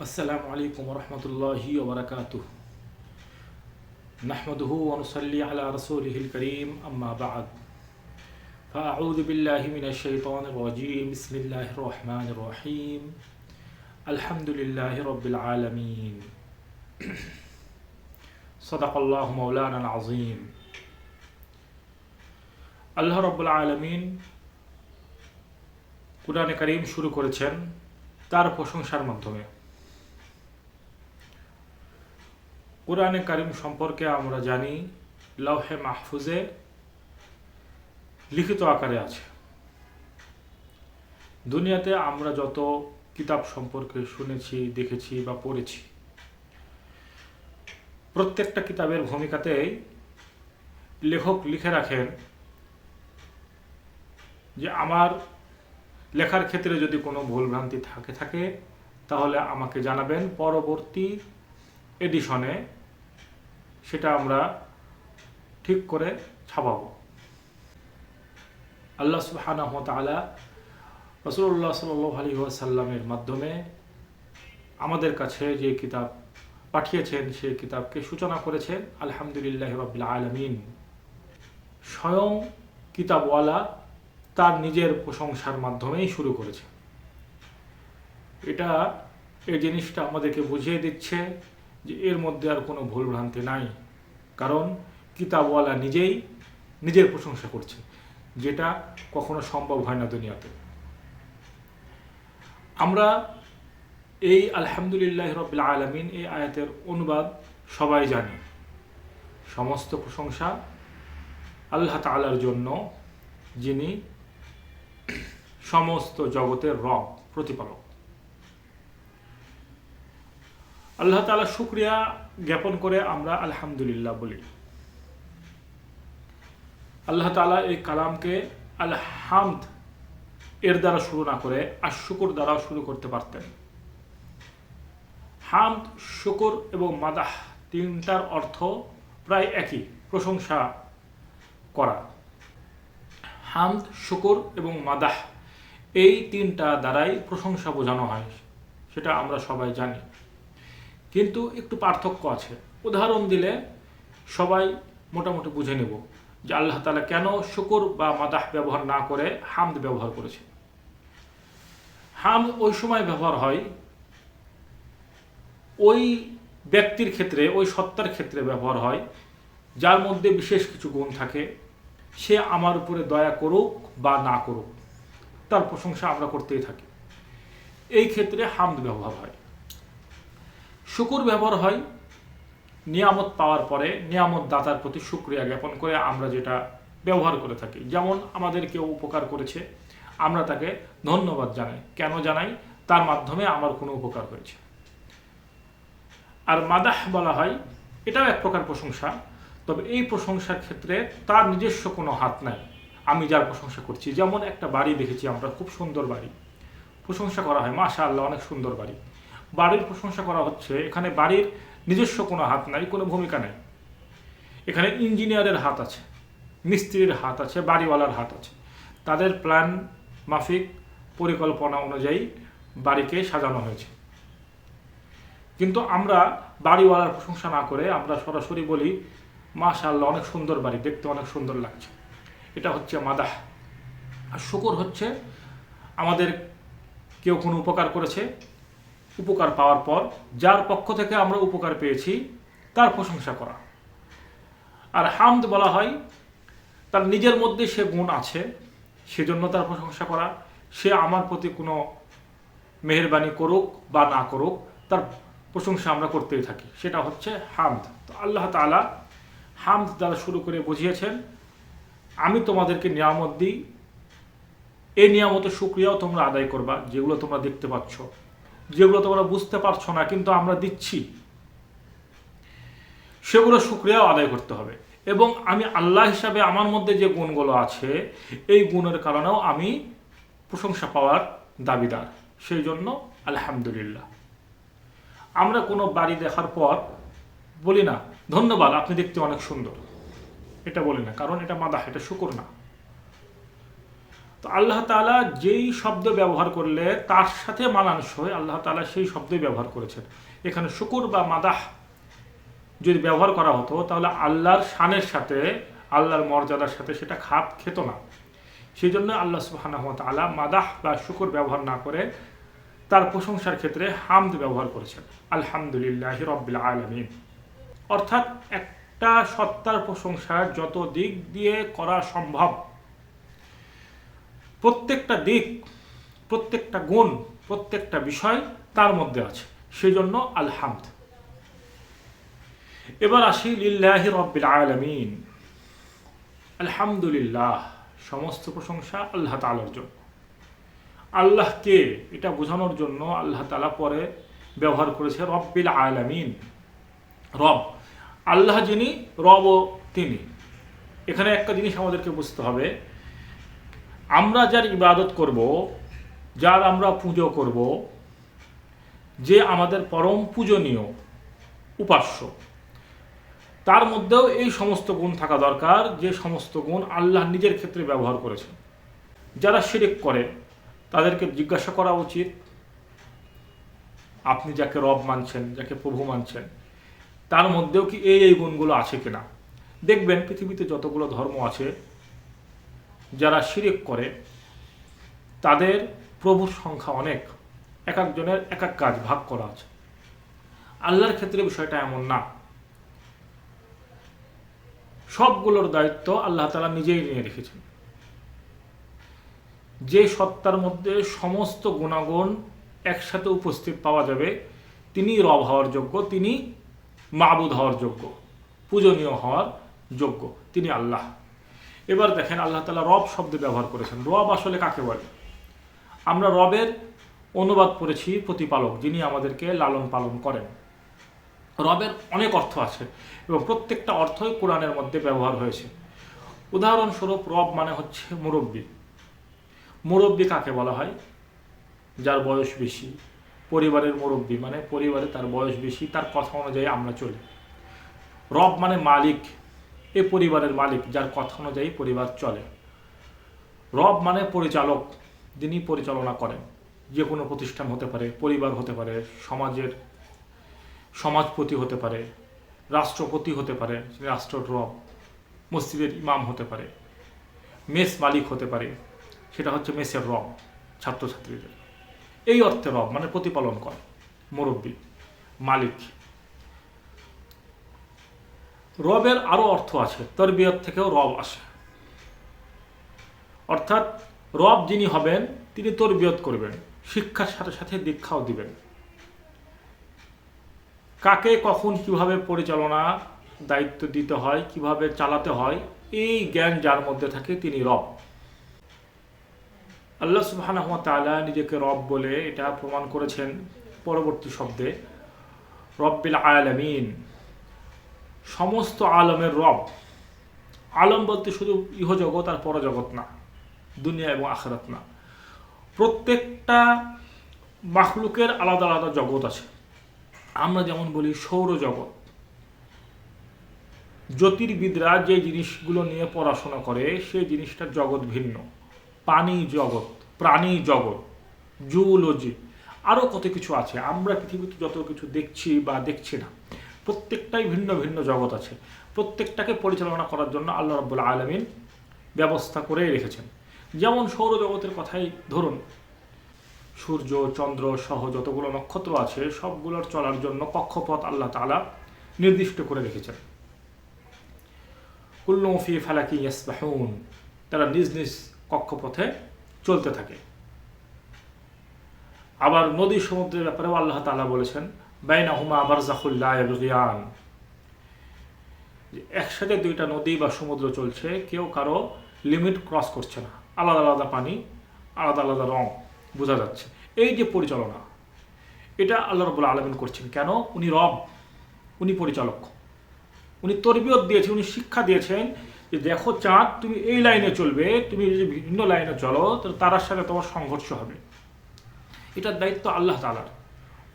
السلام عليكم ورحمة الله وبركاته نحمده ونصلي على رسوله الكريم أما بعد فأعوذ بالله من الشيطان الرجيم بسم الله الرحمن الرحيم الحمد لله رب العالمين صدق الله مولانا العظيم আল্লাহ রব্বুল আলমিন কুরআনে করিম শুরু করেছেন তার প্রশংসার মাধ্যমে কোরআনে কারিম সম্পর্কে আমরা জানি, লৌহে মাহফুজে লিখিত আকারে আছে। দুনিয়াতে আমরা যত কিতাব সম্পর্কে শুনেছি, দেখেছি বা পড়েছি, প্রত্যেকটা কিতাবের ভূমিকাতেই লেখক লিখে রাখেন যে, আমার লেখার ক্ষেত্রে যদি কোনো ভুলভ্রান্তি থাকে থাকে, তাহলে আমাকে জানাবেন। পরবর্তী এডিশনে সেটা আমরা ঠিক করে ছাপাবো। আল্লাহ তাআলা রসুল্লাহ সাল আলী ওয়াসাল্লামের মাধ্যমে আমাদের কাছে যে কিতাব পাঠিয়েছেন সেই কিতাবকে সূচনা করেছেন, আলহামদুলিল্লাহ রবিল আলমিন। স্বয়ং কিতাবওয়ালা তার নিজের প্রশংসার মাধ্যমেই শুরু করেছে। এটা এই জিনিসটা আমাদেরকে বুঝিয়ে দিচ্ছে যে এর মধ্যে আর কোনো ভুলভ্রান্তি নাই। কারণ কিতাবওয়ালা নিজেই নিজের প্রশংসা করছে, যেটা কখনো সম্ভব হয় না দুনিয়াতে। আমরা এই আলহামদুলিল্লাহ রবিল আলমিন এই আয়াতের অনুবাদ সবাই জানি। সমস্ত প্রশংসা আল্লাহ তালার জন্য, যিনি সমস্ত জগতের রব, প্রতিপালক। আল্লাহ তালা শুক্রিয়া জ্ঞাপন করে আমরা আলহামদুলিল্লাহ বলি। আল্লাহ তালা এই কালামকে আল হামদ এর দ্বারা শুরু না করে আর শুকুর দ্বারাও শুরু করতে পারতেন। হামদ, শুকুর এবং মাদাহ তিনটার অর্থ প্রায় একই, প্রশংসা করা। হামদ, শুকুর এবং মাদাহ এই তিনটা দ্বারাই প্রশংসা বোঝানো হয়, সেটা আমরা সবাই জানি। কিন্তু একটু পার্থক্য আছে। উদাহরণ দিলে সবাই মোটামুটি বুঝে নেব যে আল্লাহ তালা কেন শুকুর বা মাদাহ ব্যবহার না করে হামদ ব্যবহার করেছে হামদ ওই সময় ব্যবহার হয়, ওই ব্যক্তির ক্ষেত্রে, ওই সত্তার ক্ষেত্রে ব্যবহার হয়, যার মধ্যে বিশেষ কিছু গুণ থাকে, সে আমার উপরে দয়া করুক বা না করুক, তার প্রশংসা আমরা করতেই থাকি। এই ক্ষেত্রে হামদ ব্যবহার হয়। শুকুর ব্যবহার হয় নিয়ামত পাওয়ার পরে নিয়ামত দাতার প্রতি সুক্রিয়া জ্ঞাপন করে আমরা যেটা ব্যবহার করে থাকি। যেমন আমাদের কেউ উপকার করেছে, আমরা তাকে ধন্যবাদ জানাই। কেন জানাই? তার মাধ্যমে আমার কোনো উপকার হয়েছে। আর মাদাহ বলা হয়, এটাও এক প্রকার প্রশংসা। তবে এই প্রশংসার ক্ষেত্রে তার নিজস্ব কোনো হাত নাই। আমি যার প্রশংসা করছি, যেমন একটা বাড়ি দেখেছি আমরা, খুব সুন্দর বাড়ি। প্রশংসা করা হয় মাশা আল্লাহ অনেক সুন্দর বাড়ি। বাড়ির প্রশংসা করা হচ্ছে। এখানে বাড়ির নিজস্ব কোনো হাত নাই, কোনো ভূমিকা নেই। এখানে ইঞ্জিনিয়ারের হাত আছে, মিস্ত্রির হাত আছে, বাড়িওয়ালার হাত আছে। তাদের প্ল্যান, মাফিক পরিকল্পনা অনুযায়ী বাড়িকে সাজানো হয়েছে। কিন্তু আমরা বাড়িওয়ালার প্রশংসা না করে আমরা সরাসরি বলি মাশাল্লাহ অনেক সুন্দর বাড়ি, দেখতে অনেক সুন্দর লাগছে। এটা হচ্ছে মাদাহ। আর শুকর হচ্ছে, আমাদের কেউ কোনো উপকার করেছে উপকার পাওয়ার পর, যার পক্ষ থেকে আমরা উপকার পেয়েছি, তার প্রশংসা করা। আর হামদ বলা হয়, তার নিজের মধ্যে সে গুণ আছে, সেজন্য তার প্রশংসা করা। সে আমার প্রতি কোনো মেহরবানি করুক বা না করুক, তার প্রশংসা আমরা করতেই থাকি। সেটা হচ্ছে হামদ। তো আল্লাহ তালা হামদ দ্বারা শুরু করে বুঝিয়েছেন, আমি তোমাদেরকে নিয়ামত দিই এই নিয়ামতের সুক্রিয়াও তোমরা আদায় করবা, যেগুলো তোমরা দেখতে পাচ্ছ। যেগুলো তোমরা বুঝতে পারছ না, কিন্তু আমরা দিচ্ছি। সেগুলো সুক্রিয়াও আদায় করতে হবে। এবং আমি আল্লাহ হিসাবে আমার মধ্যে যে গুণগুলো আছে, এই গুণের কারণেও আমি প্রশংসা পাওয়ার দাবিদার। সেই জন্য আলহামদুলিল্লাহ। আমরা কোনো বাড়ি দেখার পর বলি না, ধন্যবাদ, আপনি দেখতে অনেক সুন্দর। এটা বলি না, কারণ এটা মাদাহ, এটা শুকুর না। তো আল্লাহ তাআলা যেই শব্দ ব্যবহার করলে তার সাথে মানানসই আল্লাহ তাআলা সেই শব্দই ব্যবহার করেছেন। এখানে শুকুর বা মাদাহ যদি ব্যবহার করা হতো, তাহলে আল্লাহর শানের সাথে, আল্লাহর মর্যাদার সাথে সেটা খাপ খেত না। সেই জন্য আল্লাহ সুবহানাহু ওয়া তাআলা মাদাহ বা শুকুর ব্যবহার না করে তার প্রশংসার ক্ষেত্রে হামদ ব্যবহার করেছেন। আলহামদুলিল্লাহ রব্বিল আলমিন। অর্থাৎ একটা সত্তার প্রশংসা যত দিক দিয়ে করা সম্ভব প্রত্যেকটা দিক, প্রত্যেকটা গুণ, প্রত্যেকটা বিষয় তার মধ্যে আছে। সেই জন্য আলহামদ। এবার আসি লিল্লাহি রব্বিল আলমিন। আলহামদুলিল্লাহ, সমস্ত প্রশংসা আল্লাহ তালার জন্য। আল্লাহকে এটা বোঝানোর জন্য আল্লাহ তালা পরে ব্যবহার করেছে রব্বিল আলামিন। রব, আল্লাহ যিনি, রব তিনি। এখানে একটা জিনিস আমাদেরকে বুঝতে হবে আমরা যার ইবাদত করব, যার আমরা পুজো করব, যে আমাদের পরম পূজনীয়, উপাস্য। তার মধ্যেও এই সমস্ত গুণ থাকা দরকার, যে সমস্ত গুণ আল্লাহ নিজের ক্ষেত্রে ব্যবহার করেছেন। যারা শিরিক করে, তাদেরকে জিজ্ঞাসা করা উচিত, আপনি যাকে রব মানছেন, যাকে প্রভু মানছেন, তার মধ্যেও কি এই এই গুণগুলো আছে কিনা? দেখবেন পৃথিবীতে যতগুলো ধর্ম আছে যারা শিরিক করে, তাদের প্রভুর সংখ্যা অনেক। এক একজনের এক এক কাজ ভাগ করা আছে। আল্লাহর ক্ষেত্রে বিষয়টা এমন না। সবগুলোর দায়িত্ব আল্লাহ তালা নিজেই নিয়ে রেখেছেন। যে সত্তার মধ্যে সমস্ত গুণাগুণ একসাথে উপস্থিত পাওয়া যাবে, তিনি রব হওয়ার যোগ্য, তিনি মাবুদ হওয়ার যোগ্য, পূজনীয় হওয়ার যোগ্য, তিনি আল্লাহ। এবার দেখেন আল্লাহ তালা রব শব্দ ব্যবহার করেছেন। রব আসলে কাকে বলে? আমরা রবের অনুবাদ করেছি প্রতিপালক, যিনি আমাদেরকে লালন পালন করেন। রবের অনেক অর্থ আছে এবং প্রত্যেকটা অর্থই কোরআনের মধ্যে ব্যবহার হয়েছে। উদাহরণস্বরূপ রব মানে হচ্ছে মুরব্বী। মুরব্বী কাকে বলা হয়? যার বয়স বেশি। পরিবারের মুরব্বী মানে পরিবারে তার বয়স বেশি, তার কথা অনুযায়ী আমরা চলি। রব মানে মালিক এ পরিবারের মালিক, যার কথা অনুযায়ী পরিবার চলে। রব মানে পরিচালক যিনি পরিচালনা করেন। যে কোনো প্রতিষ্ঠান হতে পারে, পরিবার হতে পারে, সমাজের সমাজপতি হতে পারে, রাষ্ট্রপতি হতে পারে রাষ্ট্র রব, মসজিদের ইমাম হতে পারে, মেস মালিক হতে পারে, সেটা হচ্ছে মেসের রব, ছাত্রছাত্রীদের। এই অর্থে রব মানে প্রতিপালন করে, মুরব্বী, মালিক। রবের আরও অর্থ আছে, তরবিয়ত থেকেও রব আসে। অর্থাৎ রব যিনি হবেন, তিনি তরবিয়ত করবেন, শিক্ষার সাথে সাথে দীক্ষাও দিবেন। কাকে, কখন, কীভাবে পরিচালনা দায়িত্ব দিতে হয়, কীভাবে চালাতে হয়, এই জ্ঞান যার মধ্যে থাকে তিনি রব। আল্লাহ সুবহানাহু ওয়া তাআলা নিজেকে রব বলে এটা প্রমাণ করেছেন পরবর্তী শব্দে, রব্বিল আলামিন। সমস্ত আলমের রব। আলম বলতে শুধু ইহজগৎ আর পরজগৎ না, দুনিয়া এবং আখরাত না। প্রত্যেকটা মাখলুকের আলাদা আলাদা জগৎ আছে। আমরা যেমন বলি সৌরজগৎ। জ্যোতির্বিদরা যে জিনিসগুলো নিয়ে পড়াশোনা করে, সেই জিনিসটার জগৎ ভিন্ন। পানি জগৎ, প্রাণী জগৎ, জুওলজি আরও কত কিছু আছে। আমরা পৃথিবীতে যত কিছু দেখছি বা দেখছি না। প্রত্যেকটাই ভিন্ন ভিন্ন জগৎ আছে। প্রত্যেকটাকে পরিচালনা করার জন্য আল্লাহ রব্বুল আলমিন ব্যবস্থা করে রেখেছেন। যেমন সৌরজগতের কথাই ধরুন, সূর্য, চন্দ্র সহ যতগুলো নক্ষত্র আছে, সবগুলোর চলার জন্য কক্ষপথ আল্লাহ তালা নির্দিষ্ট করে রেখেছেন। কুল্লফি ফালাকি ইয়াসবাহুন, তারা নিজ নিজ কক্ষপথে চলতে থাকে। আবার নদী সমুদ্রের ব্যাপারেও আল্লাহ তালা বলেছেন বাইনা হুমা আবার জাহুল্লাহ একসাথে দুইটা নদী বা সমুদ্র চলছে, কেউ কারও লিমিট ক্রস করছে না। আলাদা আলাদা পানি, আলাদা আলাদা রং, বোঝা যাচ্ছে। এই যে পরিচালনা, এটা আল্লাহ রবুল আলমিন করছেন। কেন? উনি রব, উনি পরিচালক। উনি তরবিয়ত দিয়েছেন, উনি শিক্ষা দিয়েছেন যে দেখো চাঁদ, তুমি এই লাইনে চলবে, তুমি যদি ভিন্ন লাইনে চলো, তাহলে তারার সাথে তোমার সংঘর্ষ হবে। এটার দায়িত্ব আল্লাহ তালার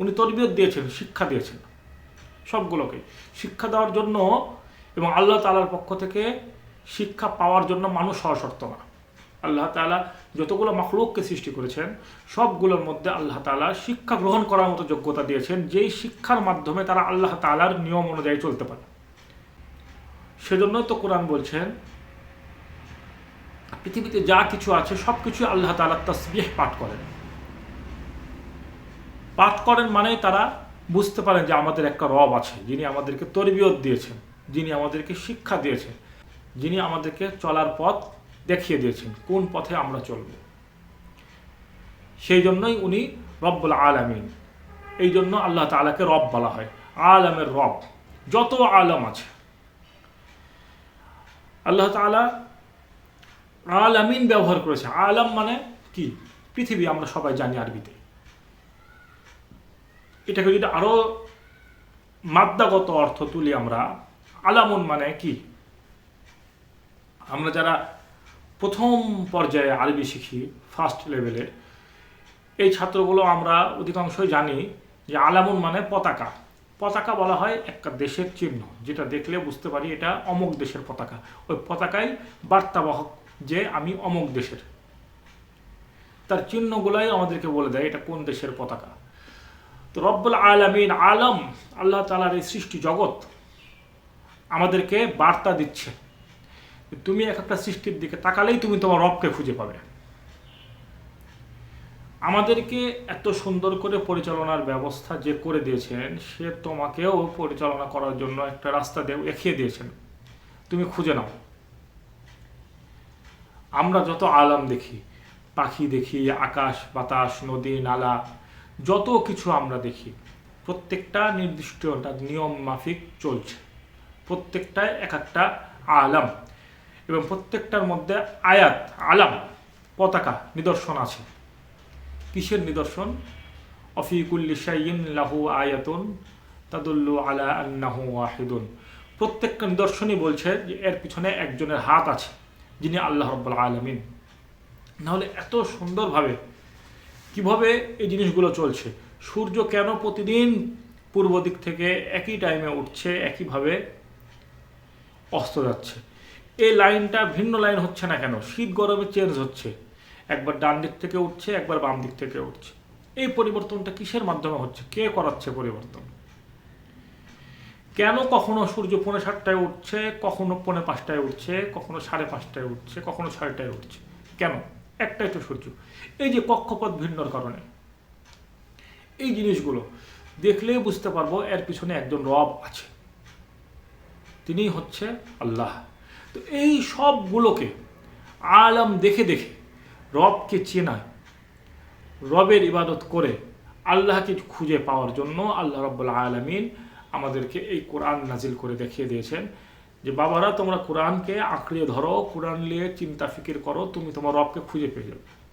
উনি তরবিয়ত দিয়েছেন, শিক্ষা দিয়েছেন সবগুলোকে। শিক্ষা দেওয়ার জন্য এবং আল্লাহ তালার পক্ষ থেকে শিক্ষা পাওয়ার জন্য মানুষ হওয়া শর্ত না। আল্লাহ তাআলা যতগুলো মখলুককে সৃষ্টি করেছেন, সবগুলোর মধ্যে আল্লাহ তাআলা শিক্ষা গ্রহণ করার মতো যোগ্যতা দিয়েছেন, যেই শিক্ষার মাধ্যমে তারা আল্লাহ তালার নিয়ম অনুযায়ী চলতে পারে। সেজন্যই তো কোরআন বলছেন, পৃথিবীতে যা কিছু আছে সব কিছু আল্লাহ তাআলা তসবিহ পাঠ করেন। পাঠ করেন মানে তারা বুঝতে পারেন যে আমাদের একটা রব আছে, যিনি আমাদেরকে তরবিয়ত দিয়েছেন, যিনি আমাদেরকে শিক্ষা দিয়েছেন, যিনি আমাদেরকে চলার পথ দেখিয়ে দিয়েছেন, কোন পথে আমরা চলব। সেই জন্যই উনি রব্বুল আলামিন, এই জন্য আল্লাহ তাআলাকে রব বলা হয়, আলমের রব, যত আলম আছে। আল্লাহ তাআলা আলামিন ব্যবহার করেছে, আলম মানে কি? পৃথিবী, আমরা সবাই জানি আরবিতে। এটাকে যদি আরও মাদ্দাগত অর্থ তুলি আমরা, আলামুন মানে কি? আমরা যারা প্রথম পর্যায়ে আরবি শিখি ফার্স্ট লেভেলে এই ছাত্রগুলো আমরা অধিকাংশই জানি যে আলামুন মানে পতাকা। পতাকা বলা হয় একটা দেশের চিহ্ন, যেটা দেখলে বুঝতে পারি এটা অমুক দেশের পতাকা। ওই পতাকায় বার্তাবাহক যে আমি অমুক দেশের। তার চিহ্নগুলাই আমাদেরকে বলে দেয় এটা কোন দেশের পতাকা। তো রব্বুল আলমিন আলম, আল্লাহ তালার এই সৃষ্টি জগৎ আমাদেরকে বার্তা দিচ্ছে তুমি এক একটা সৃষ্টির দিকে তাকালেই তুমি তোমার রবকে খুঁজে পাবে। আমাদেরকে এত সুন্দর করে পরিচালনার ব্যবস্থা যে করে দিয়েছেন, সে তোমাকেও পরিচালনা করার জন্য একটা রাস্তা দেখিয়ে দিয়েছেন। তুমি খুঁজে নাও। আমরা যত আলাম দেখি, পাখি দেখি, আকাশ, বাতাস, নদী, নালা যত কিছু আমরা দেখি, প্রত্যেকটা নির্দিষ্ট নিয়ম মাফিক চলছে। প্রত্যেকটায় এক একটা আলাম এবং প্রত্যেকটার মধ্যে আয়াত, আলাম, পতাকা নিদর্শন আছে। কিসের নিদর্শন? অফিকুল্লি লাহু আয়াতুন তাদুল্লু আলা আন্নাহু প্রত্যেকটা নিদর্শনই বলছে যে এর পিছনে একজনের হাত আছে, যিনি আল্লাহ রব্বুল আলমিন। নাহলে এত সুন্দরভাবে কীভাবে এই জিনিসগুলো চলছে? সূর্য কেন প্রতিদিন পূর্ব দিক থেকে একই টাইমে উঠছে, একইভাবে অস্ত যাচ্ছে? এই লাইনটা ভিন্ন লাইন হচ্ছে না কেন? শীত গরমে চেঞ্জ হচ্ছে। একবার ডান দিক থেকে উঠছে, একবার বাম দিক থেকে উঠছে। এই পরিবর্তনটা কিসের মাধ্যমে হচ্ছে? কে করাচ্ছে পরিবর্তন? কেন কখনো সূর্য পৌনে সাতটায় উঠছে, কখনো পৌনে পাঁচটায় উঠছে, কখনো সাড়ে পাঁচটায় উঠছে, কখনো ছয়টায় উঠছে? কেন? একটাই তো সূর্য। এই যে কক্ষপথ ভিন্নর কারণে। এই জিনিসগুলো দেখলেই বুঝতে পারব এর পিছনে একজন রব আছে। তিনি হচ্ছে আল্লাহ। তো এই সবগুলোকে আলম দেখে দেখে রবকে চেনায়, রবের ইবাদত করে আল্লাহকে খুঁজে পাওয়ার জন্য আল্লাহ রব্বুল আলমিন আমাদেরকে এই কোরআন নাজিল করে দেখিয়ে দিয়েছেন। যে বাবারা, তোমরা কোরআনকে আঁকড়ে ধরো, কোরআন নিয়ে চিন্তা ফিকির করো, তুমি তোমার রবকে খুঁজে পেয়ে যাবে।